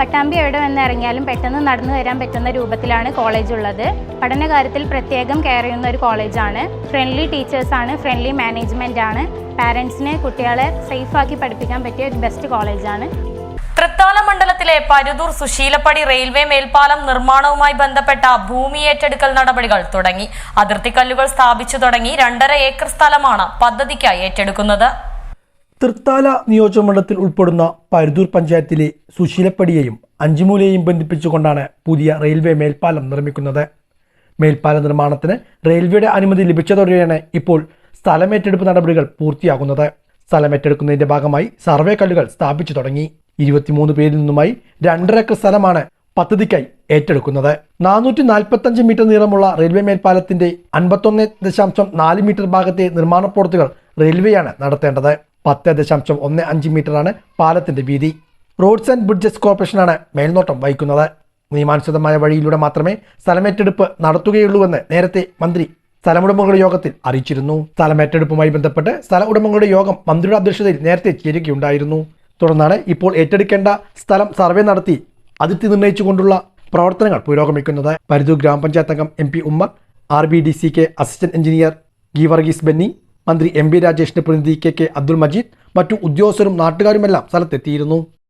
പട്ടാമ്പി എവിടെ വന്ന് ഇറങ്ങിയാലും പെട്ടെന്ന് നടന്നു വരാൻ പറ്റുന്ന രൂപത്തിലാണ് കോളേജ് ഉള്ളത്. പഠനകാര്യത്തിൽ പ്രത്യേകം കെയർ ചെയ്യുന്ന ഒരു കോളേജാണ് ഫ്രണ്ട്ലി ടീച്ചേഴ്സാണ് ഫ്രണ്ട്ലി മാനേജ്മെന്റ് ആണ്. പാരൻസിനെ കുട്ടികളെ സേഫാക്കി പഠിപ്പിക്കാൻ പറ്റിയ ഒരു ബെസ്റ്റ് കോളേജാണ് തൃത്താല മണ്ഡലത്തിലെ പരുതൂർ സുശീലപ്പടി റെയിൽവേ മേൽപ്പാലം നിർമ്മാണവുമായി ബന്ധപ്പെട്ട ഭൂമി ഏറ്റെടുക്കൽ നടപടികൾ തുടങ്ങി. അതിർത്തിക്കല്ലുകൾ സ്ഥാപിച്ചു തുടങ്ങി. രണ്ടര ഏക്കർ സ്ഥലമാണ് പദ്ധതിക്കായി ഏറ്റെടുക്കുന്നത്. തൃത്താല നിയോജകമണ്ഡലത്തിൽ ഉൾപ്പെടുന്ന പരുതൂർ പഞ്ചായത്തിലെ സുശീലപ്പടിയെയും അഞ്ചുമൂലയെയും ബന്ധിപ്പിച്ചുകൊണ്ടാണ് പുതിയ റെയിൽവേ മേൽപ്പാലം നിർമ്മിക്കുന്നത്. മേൽപ്പാല നിർമ്മാണത്തിന് റെയിൽവേയുടെ അനുമതി ലഭിച്ചതോടെയാണ് ഇപ്പോൾ സ്ഥലമേറ്റെടുപ്പ് നടപടികൾ പൂർത്തിയാകുന്നത്. സ്ഥലമേറ്റെടുക്കുന്നതിന്റെ ഭാഗമായി സർവേ കല്ലുകൾ സ്ഥാപിച്ചു തുടങ്ങി. ഇരുപത്തിമൂന്ന് പേരിൽ നിന്നുമായി രണ്ടര ഏക്കർ സ്ഥലമാണ് പദ്ധതിക്കായി ഏറ്റെടുക്കുന്നത്. നാനൂറ്റി നാൽപ്പത്തഞ്ച് മീറ്റർ നീളമുള്ള റെയിൽവേ മേൽപ്പാലത്തിന്റെ അൻപത്തൊന്ന് ദശാംശം നാല് മീറ്റർ ഭാഗത്തെ നിർമ്മാണ പ്രവൃത്തികൾ റെയിൽവേയാണ് നടത്തേണ്ടത്. പത്ത് ദശാംശം ഒന്ന് അഞ്ച് മീറ്ററാണ് പാലത്തിന്റെ വീതി. റോഡ്സ് ആൻഡ് ബ്രിഡ്ജസ് കോർപ്പറേഷനാണ് മേൽനോട്ടം വഹിക്കുന്നത്. നിയമാനുസൃതമായ വഴിയിലൂടെ മാത്രമേ സ്ഥലമേറ്റെടുപ്പ് നടത്തുകയുള്ളൂവെന്ന് നേരത്തെ മന്ത്രി സ്ഥലമുടമകളുടെ യോഗത്തിൽ അറിയിച്ചിരുന്നു. സ്ഥലമേറ്റെടുപ്പുമായി ബന്ധപ്പെട്ട് സ്ഥല ഉടമകളുടെ യോഗം മന്ത്രിയുടെ അധ്യക്ഷതയിൽ നേരത്തെ ചേരുകയുണ്ടായിരുന്നു. തുടർന്നാണ് ഇപ്പോൾ ഏറ്റെടുക്കേണ്ട സ്ഥലം സർവേ നടത്തി അതിർത്തി നിർണയിച്ചുകൊണ്ടുള്ള പ്രവർത്തനങ്ങൾ പുരോഗമിക്കുന്നത്. പരിതൂർ ഗ്രാമപഞ്ചായത്ത് അംഗം M P Ummer R B D C K assistant engineer Geevarghese Benny മന്ത്രി എം ബി രാജേഷിന്റെ പ്രതിനിധി കെ കെ അബ്ദുൾ മജീദ് മറ്റു ഉദ്യോഗസ്ഥരും നാട്ടുകാരുമെല്ലാം സ്ഥലത്തെത്തിയിരുന്നു.